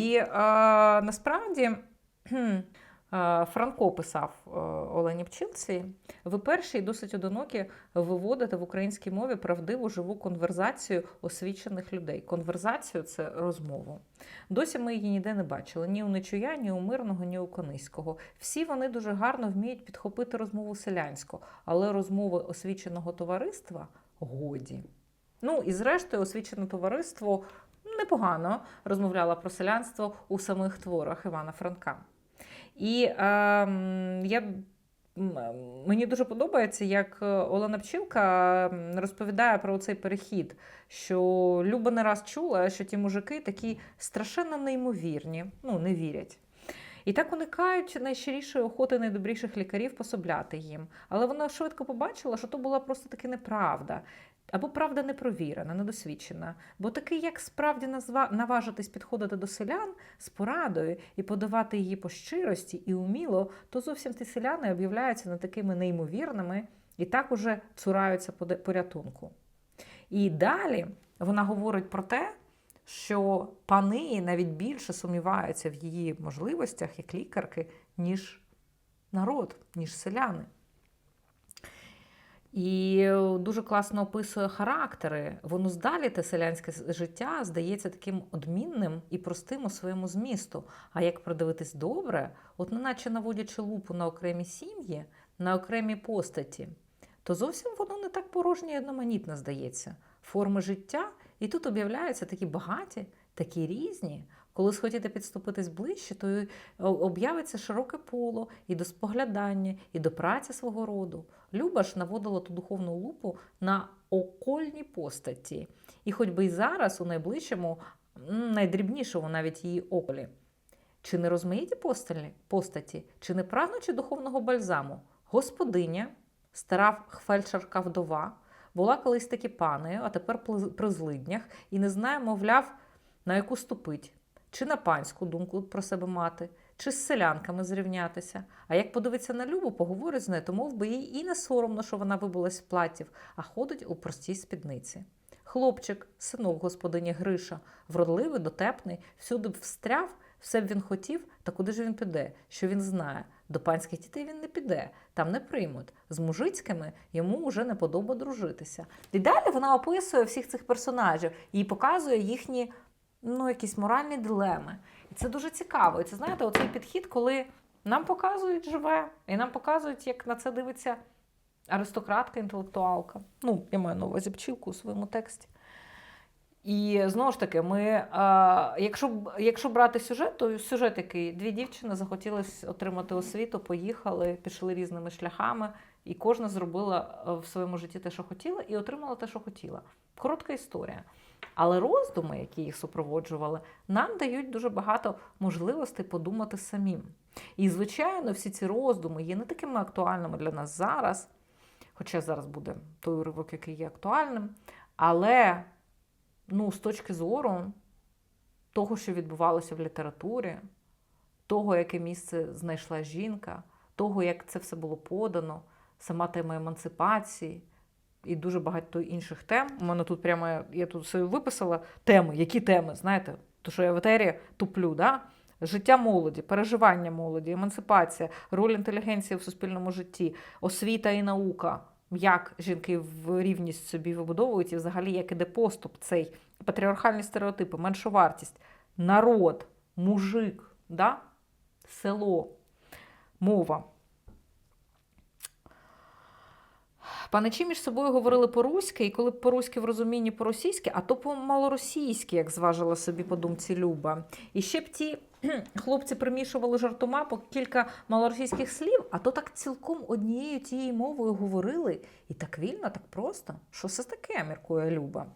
І е, насправді. Е, Франко писав е, Олені Пчілці: ви перші і досить одинокі виводите в українській мові правдиву живу конверзацію освічених людей. Конверзацію це розмову. Досі ми її ніде не бачили: ні у Нечуя, ні у мирного, ні у Кониського. Всі вони дуже гарно вміють підхопити розмову селянську, але розмови освіченого товариства годі. Ну і зрештою, освічене товариство непогано розмовляло про селянство у самих творах Івана Франка. І е, я, мені дуже подобається, як Олена Пчілка розповідає про цей перехід, що Люба не раз чула, що ті мужики такі страшенно неймовірні, ну, не вірять. І так уникають найщирішої охоти найдобріших лікарів пособляти їм. Але вона швидко побачила, що то була просто таки неправда. Або правда непровірена, недосвідчена. Бо такий, як справді наважитись підходити до селян з порадою і подавати її по щирості і уміло, то зовсім ті селяни об'являються не такими неймовірними і так уже цураються порятунку. І далі вона говорить про те, що пани навіть більше сумніваються в її можливостях як лікарки, ніж народ, ніж селяни. І дуже класно описує характери. Воно здалі те селянське життя здається таким одмінним і простим у своєму змісту. А як придивитись добре, от неначе наводячи лупу на окремі сім'ї, на окремі постаті, то зовсім воно не так порожнє і одноманітне здається. Форми життя, і тут об'являються такі багаті, такі різні. Коли схотіти підступитись ближче, то об'явиться широке поло і до споглядання, і до праці свого роду. Люба ж наводила ту духовну лупу на окольні постаті, і хоч би й зараз, у найближчому, найдрібнішому навіть її околі. Чи не розмаїті постаті, чи не прагнучи духовного бальзаму? Господиня, стара фельдшерка вдова, була колись таки панею, а тепер при злиднях, і не знає, мовляв, на яку ступить, чи на панську думку про себе мати, чи з селянками зрівнятися. А як подивиться на Любу, поговорить з нею, то мов би їй і не соромно, що вона вибулась з платів, а ходить у простій спідниці. Хлопчик, синок господині Гриша, вродливий, дотепний, всюди б встряв, все б він хотів, та куди ж він піде? Що він знає? До панських дітей він не піде, там не приймуть. З мужицькими йому вже не подоба дружитися. І далі вона описує всіх цих персонажів і показує їхні ну, якісь моральні дилеми. І це дуже цікаво. І це знаєте, оцей підхід, коли нам показують живе, і нам показують, як на це дивиться аристократка, інтелектуалка. Ну, я маю на увазі пчілку у своєму тексті. І знову ж таки, ми, а, якщо якщо брати сюжет, то сюжет який дві дівчини захотілося отримати освіту, поїхали, пішли різними шляхами, і кожна зробила в своєму житті те, що хотіла, і отримала те, що хотіла. Коротка історія. Але роздуми, які їх супроводжували, нам дають дуже багато можливостей подумати самим. І, звичайно, всі ці роздуми є не такими актуальними для нас зараз, хоча зараз буде той уривок, який є актуальним. Але ну, з точки зору того, що відбувалося в літературі, того, яке місце знайшла жінка, того, як це все було подано, сама тема емансипації і дуже багато інших тем. У мене тут прямо я тут собі виписала теми, які теми, знаєте, то що я в етері туплю, да? Життя молоді, переживання молоді, емансипація, роль інтелігенції в суспільному житті, освіта і наука, як жінки в рівність собі вибудовують, і взагалі як іде поступ, цей патріархальні стереотипи, меншовартість, народ, мужик, да? село, мова. Паничі між собою говорили по-руськи, і коли по-руськи в розумінні по-російськи, а то по-малоросійськи, як зважила собі по думці Люба. І ще б ті хлопці примішували жартома по кілька малоросійських слів, а то так цілком однією тією мовою говорили. І так вільно, так просто. Що це таке, міркує Люба.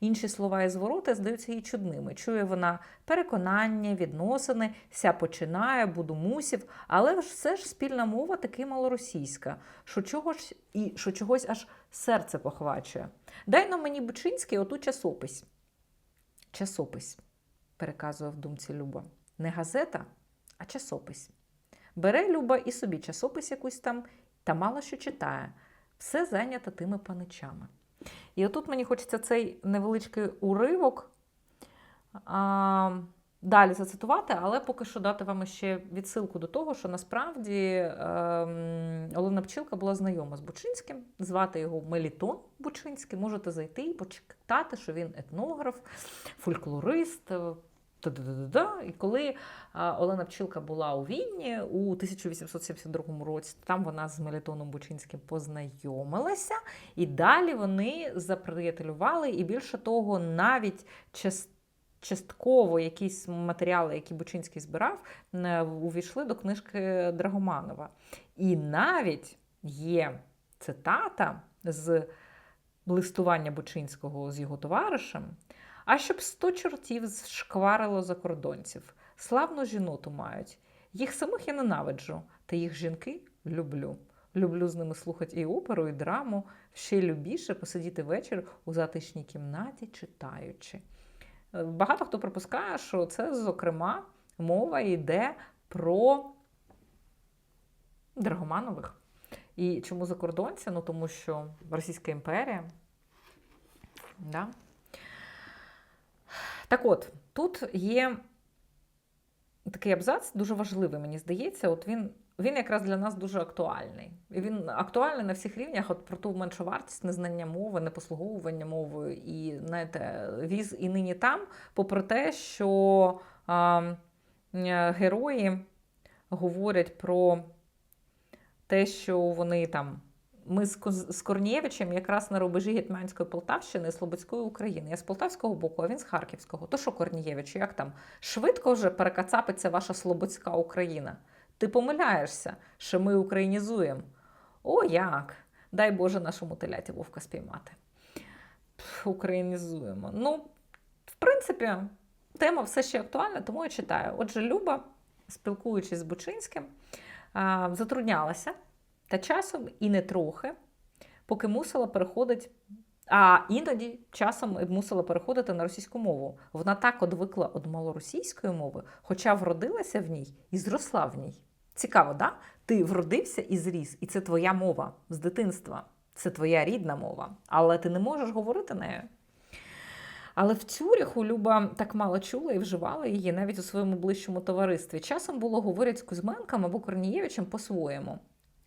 Інші слова і звороти здаються їй чудними. Чує вона переконання, відносини, ся починає, буду мусів, але все ж спільна мова таки малоросійська, що чогось і що чогось аж серце похвачує. Дай на мені Бучинський оту часопись. Часопись, переказує в думці Люба. Не газета, а часопись. Бере Люба і собі часопись якусь там та мало що читає. Все зайнято тими паничами. І отут мені хочеться цей невеличкий уривок а, далі зацитувати, але поки що дати вам ще відсилку до того, що насправді а, Олена Пчілка була знайома з Бучинським, звати його Мелітон Бучинський. Можете зайти і почитати, що він етнограф, фольклорист. Та-да-да-да-да. І коли Олена Пчілка була у Відні у 1872 році, там вона з Мелітоном Бучинським познайомилася, і далі вони заприятелювали, і більше того, навіть частково якісь матеріали, які Бучинський збирав, е, увійшли до книжки Драгоманова. І навіть є цитата з листування Бучинського з його товаришем. А щоб сто чортів зшкварило закордонців, славну жіноту мають. Їх самих я ненавиджу, та їх жінки люблю. Люблю з ними слухати і оперу, і драму, ще любіше посидіти вечір у затишній кімнаті, читаючи. Е, Багато хто припускає, що це, зокрема, мова йде про Драгоманових. І чому закордонця? Ну тому що Російська імперія. Да? Так от, тут є такий абзац, дуже важливий, мені здається. От він, він якраз для нас дуже актуальний. І він актуальний на всіх рівнях, от про ту меншу вартість незнання мови, непослуговування мовою, і знаєте, віз і нині там, попри те, що а, е, герої говорять про те, що вони там. Ми з Корнієвичем якраз на рубежі Гетьманської Полтавщини Слободської України. Я з Полтавського боку, а він з Харківського. То що, Корнієвич, як там? Швидко вже перекацапиться ваша Слободська Україна. Ти помиляєшся, що ми українізуємо. О, як! Дай Боже нашому теляті вовка спіймати. Українізуємо. Ну, в принципі, тема все ще актуальна, тому я читаю. Отже, Люба, спілкуючись з Бучинським, затруднялася та часом і не трохи, поки мусила переходити. А іноді часом мусила переходити на російську мову. Вона так одвикла від малоросійської мови, хоча вродилася в ній і зросла в ній. Цікаво, да? Ти вродився і зріс, і це твоя мова з дитинства. Це твоя рідна мова, але ти не можеш говорити нею. Але в Цюріху Люба так мало чула і вживала її навіть у своєму ближчому товаристві. Часом було говорять з Кузьменком або Корнієвичем по-своєму.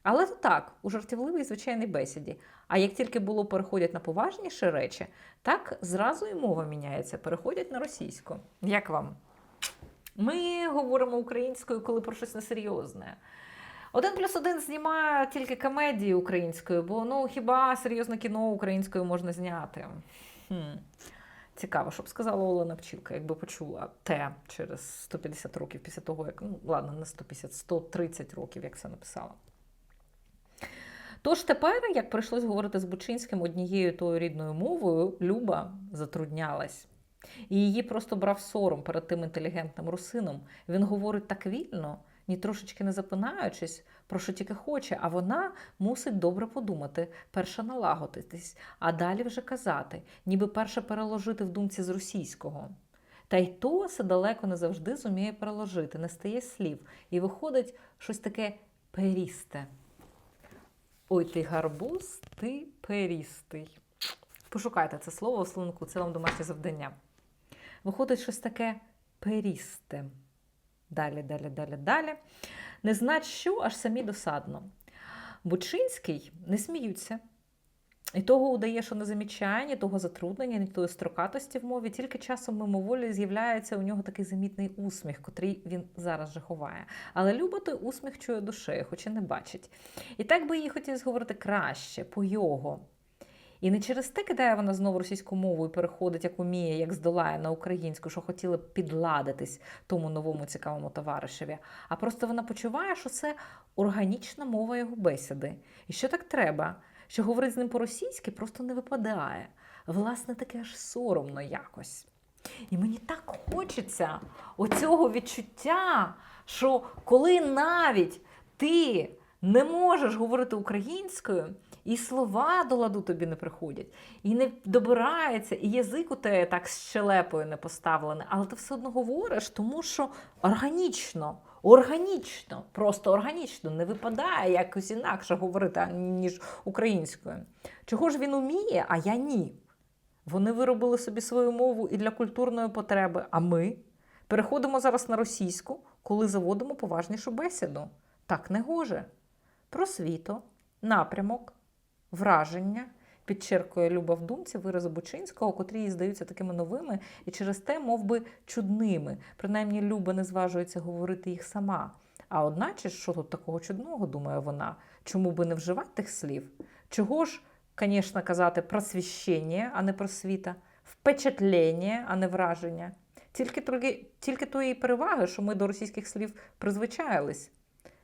Але так, у жартівливій звичайній бесіді. А як тільки було переходять на поважніші речі, так зразу і мова міняється, переходять на російську. Як вам? Ми говоримо українською, коли про щось несерйозне. Один плюс один знімає тільки комедії українською, бо ну хіба серйозне кіно українською можна зняти? Хм. Цікаво, що б сказала Олена Пчілка, якби почула те через 150 років після того, як ну ладно, не 150, 130 років, як це написала. Тож тепер, як прийшлось говорити з Бучинським однією тою рідною мовою, Люба затруднялась. І її просто брав сором перед тим інтелігентним русином. Він говорить так вільно, ні трошечки не запинаючись, про що тільки хоче, а вона мусить добре подумати, перше налагодитись, а далі вже казати, ніби перше переложити в думці з російського. Та й то це далеко не завжди зуміє переложити, не стає слів, і виходить щось таке перісте. Ой, ти гарбуз, ти перістий. Пошукайте це слово у словнику, це вам домашнє завдання. Виходить щось таке перісте. Далі, далі, далі, далі. Не знать що, аж самі досадно. Бучинський не сміються. І того удає, що не замічає ні того затруднення, тої строкатості в мові, тільки часом мимоволі з'являється у нього такий замітний усміх, котрий він зараз же ховає. Але Люба той усміх чує душею, хоч і не бачить. І так би їй хотілося говорити краще, по його. І не через те кидає вона знову російську мову і переходить, як уміє, як здолає на українську, що хотіла б підладитись тому новому цікавому товаришеві. А просто вона почуває, що це органічна мова його бесіди. І що так треба? Що говорить з ним по-російськи просто не випадає. Власне, таке аж соромно якось. І мені так хочеться оцього відчуття, що коли навіть ти не можеш говорити українською, і слова до ладу тобі не приходять, і не добирається, і язик у тебе так з щелепою не поставлений, але ти все одно говориш, тому що органічно, органічно, просто органічно не випадає якось інакше говорити, ніж українською. Чого ж він уміє, а я ні. Вони виробили собі свою мову і для культурної потреби, а ми Переходимо зараз на російську, коли заводимо поважнішу бесіду. Так не гоже. Просвіто, напрямок, враження, підчеркує Люба в думці вирази Бучинського, котрі їй здаються такими новими і через те, мов би, чудними. Принаймні, Люба не зважується говорити їх сама. А одначе, що тут такого чудного, думає вона, чому би не вживати тих слів? Чого ж, звісно, казати просвіщення, а не просвіта, впечатлення, а не враження? Тільки, тільки, тільки тої переваги, що ми до російських слів призвичаїлись.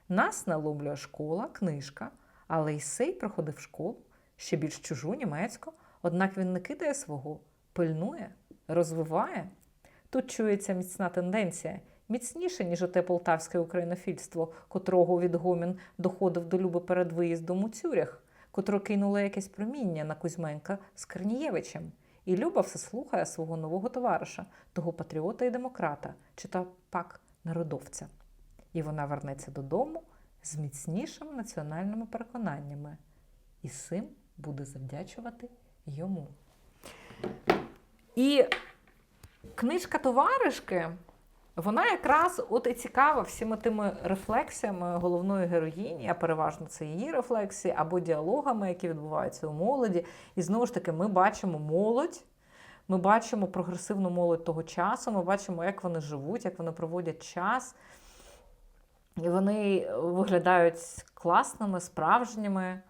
Нас наломлює школа, книжка, але Ісей проходив школу, ще більш чужу німецьку, однак він не кидає свого, пильнує, розвиває. Тут чується міцна тенденція, міцніше, ніж оте полтавське українофільство, котрого відгомін доходив до Люби перед виїздом у Цюрях, котро кинуло якесь проміння на Кузьменка з Корнієвичем. І Люба все слухає свого нового товариша, того патріота і демократа, чи та пак народовця. І вона вернеться додому з міцнішими національними переконаннями. І цим буде завдячувати йому. І книжка товаришки, вона якраз от і цікава всіма тими рефлексіями головної героїні, а переважно це її рефлексії, або діалогами, які відбуваються у молоді. І знову ж таки, ми бачимо молодь. Ми бачимо прогресивну молодь того часу, ми бачимо, як вони живуть, як вони проводять час. І вони виглядають класними, справжніми,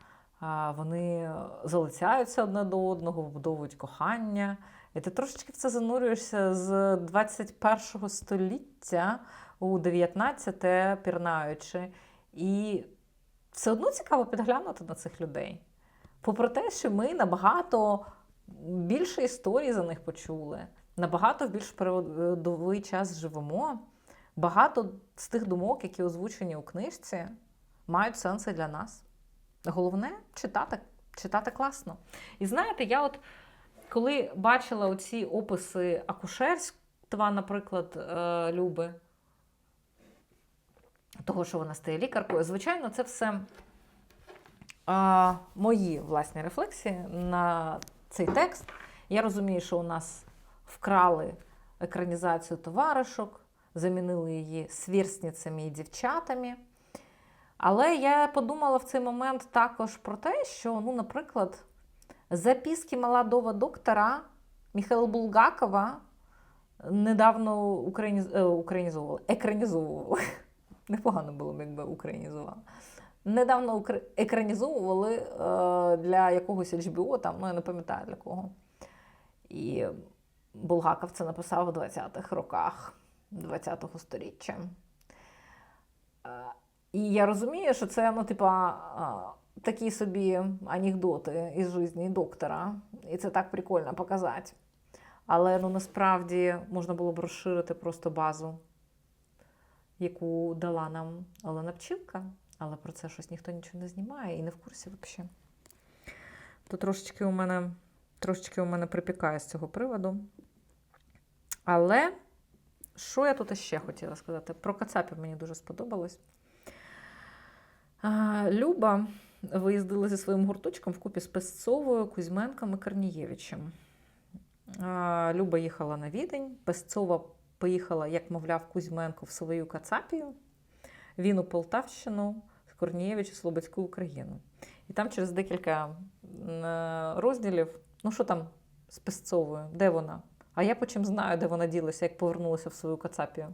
вони залицяються одне до одного, вбудовують кохання. І ти трошечки в це занурюєшся з 21 століття у 19-те, пірнаючи. І все одно цікаво підглянути на цих людей. Попри те, що ми набагато більше історій за них почули, набагато в більш передовий час живемо. Багато з тих думок, які озвучені у книжці, мають сенси для нас. Головне читати, читати класно. І знаєте, я от коли бачила оці описи акушерства, наприклад, е, Люби, того, що вона стає лікаркою, звичайно, це все а, мої власні рефлексії на цей текст. Я розумію, що у нас вкрали екранізацію товаришок, замінили її свірстницями і дівчатами. Але я подумала в цей момент також про те, що, ну, наприклад, записки молодого доктора Михайла Булгакова недавно україниз... українізовували, екранізовували. Непогано було якби українізували. Недавно екранізовували е, для якогось HBO, там, ну я не пам'ятаю для кого. І Булгаков це написав у 20-х роках 20-го сторіччя. І я розумію, що це, ну, типа, такі собі анекдоти із житті доктора. І це так прикольно показати. Але ну, насправді можна було б розширити просто базу, яку дала нам Олена Пчілка, але про це щось ніхто нічого не знімає і не в курсі взагалі. То трошечки у мене трошечки у мене припікає з цього приводу. Але що я тут ще хотіла сказати? Про Кацапів мені дуже сподобалось. Люба виїздила зі своїм гурточком вкупі з Песцовою, Кузьменком і Корнієвичем. Люба їхала на відень, Песцова поїхала, як мовляв, Кузьменко в свою Кацапію, він у Полтавщину, Корнієвич у Слободську Україну. І там через декілька розділів, ну що там з Песцовою, де вона? А я потім знаю, де вона ділася, як повернулася в свою Кацапію.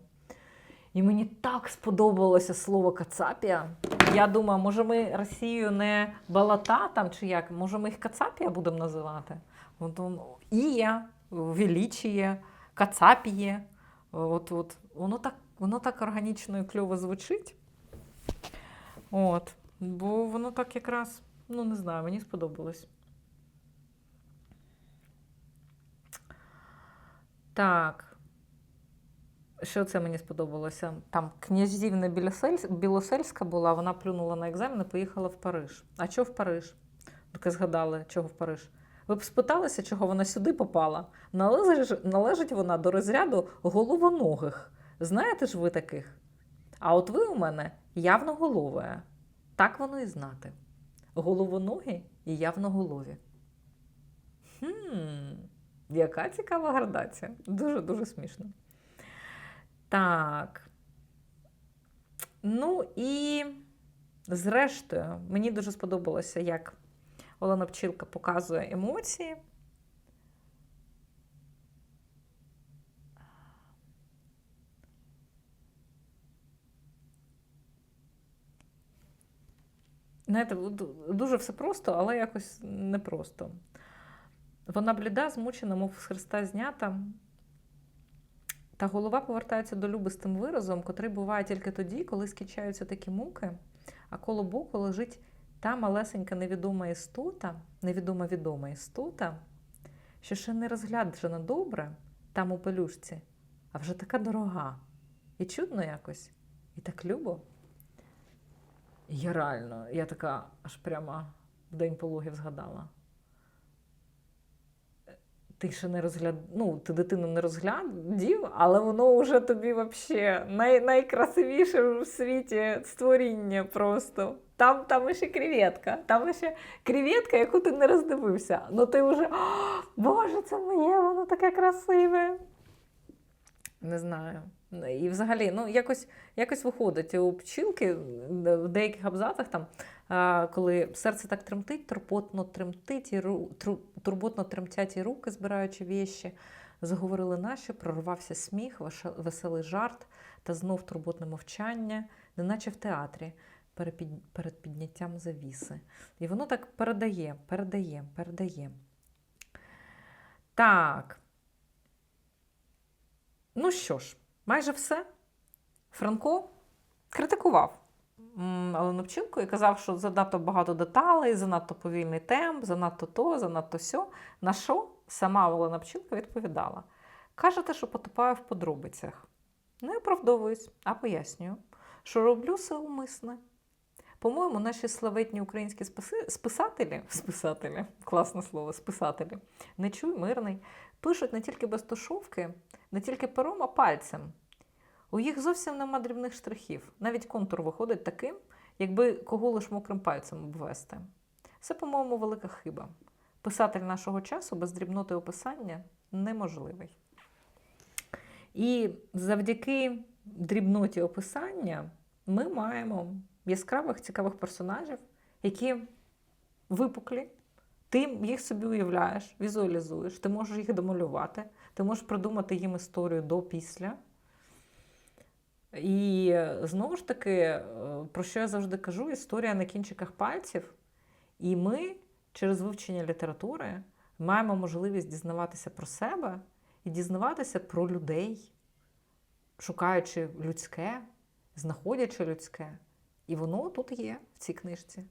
І мені так сподобалося слово Кацапія. Я думаю, може ми Росію не балата там чи як, може ми їх Кацапія будемо називати? От, Ія, величіє, Кацапіє. От, от. Воно так воно так органічно і кльово звучить. От. Бо воно так якраз, ну не знаю, мені сподобалось. Так. Що це мені сподобалося? Там князівна Білосельська була, вона плюнула на екзамен і поїхала в Париж. А чого в Париж? Доки згадали, чого в Париж. Ви б спиталися, чого вона сюди попала? Належить, належить вона до розряду головоногих. Знаєте ж ви таких? А от ви у мене явно голове. Так воно і знати. Головоногі і явноголові. Хм, яка цікава градація. Дуже-дуже смішно. Так. Ну і зрештою, мені дуже сподобалося, як Олена Пчілка показує емоції. Знаєте, дуже все просто, але якось непросто. Вона бліда, змучена, мов з Христа знята. Та голова повертається до люби з тим виразом, котрий буває тільки тоді, коли скінчаються такі муки, а коло боку лежить та малесенька невідома істота, невідома відома істота, що ще не розгляджена добре там у пелюшці, а вже така дорога. І чудно якось, і так любо. Я реально, я така аж прямо в день пологів згадала. Ти ще не розгляд... ну, ти дитину не розглядів, але воно вже тобі вообще най... найкрасивіше в світі створіння просто. Там, там ще креветка, там ще креветка, яку ти не роздивився. Ну ти вже, Боже, це моє, воно таке красиве. Не знаю. І взагалі, ну якось, якось виходить у пчілки в деяких абзацах, там, коли серце так тремтить, турботно тремтить, і турботно тремтять і руки, збираючи віші. Заговорили наші, прорвався сміх, веселий жарт та знов турботне мовчання, неначе в театрі перед підняттям завіси. І воно так передає, передає, передає. Так. Ну що ж, майже все. Франко критикував Пчілку і казав, що занадто багато деталей, занадто повільний темп, занадто то, занадто сьо. На що сама Олена Пчілка відповідала: кажете, що потопаю в подробицях. Не оправдовуюсь, а пояснюю, що роблю все умисне. По-моєму, наші славетні українські списателі, списателі, класне слово, списателі, не чуй мирний, пишуть не тільки без тушовки, не тільки пером, а пальцем. У їх зовсім нема дрібних штрихів. Навіть контур виходить таким, якби кого лиш мокрим пальцем обвести. Це, по-моєму, велика хиба. Писатель нашого часу без дрібноти описання неможливий. І завдяки дрібноті описання ми маємо яскравих цікавих персонажів, які випуклі. Ти їх собі уявляєш, візуалізуєш, ти можеш їх домалювати, ти можеш придумати їм історію до-після. І е, знову ж таки, е, про що я завжди кажу, історія на кінчиках пальців. І ми через вивчення літератури маємо можливість дізнаватися про себе і дізнаватися про людей, шукаючи людське, знаходячи людське. І воно тут є в цій книжці.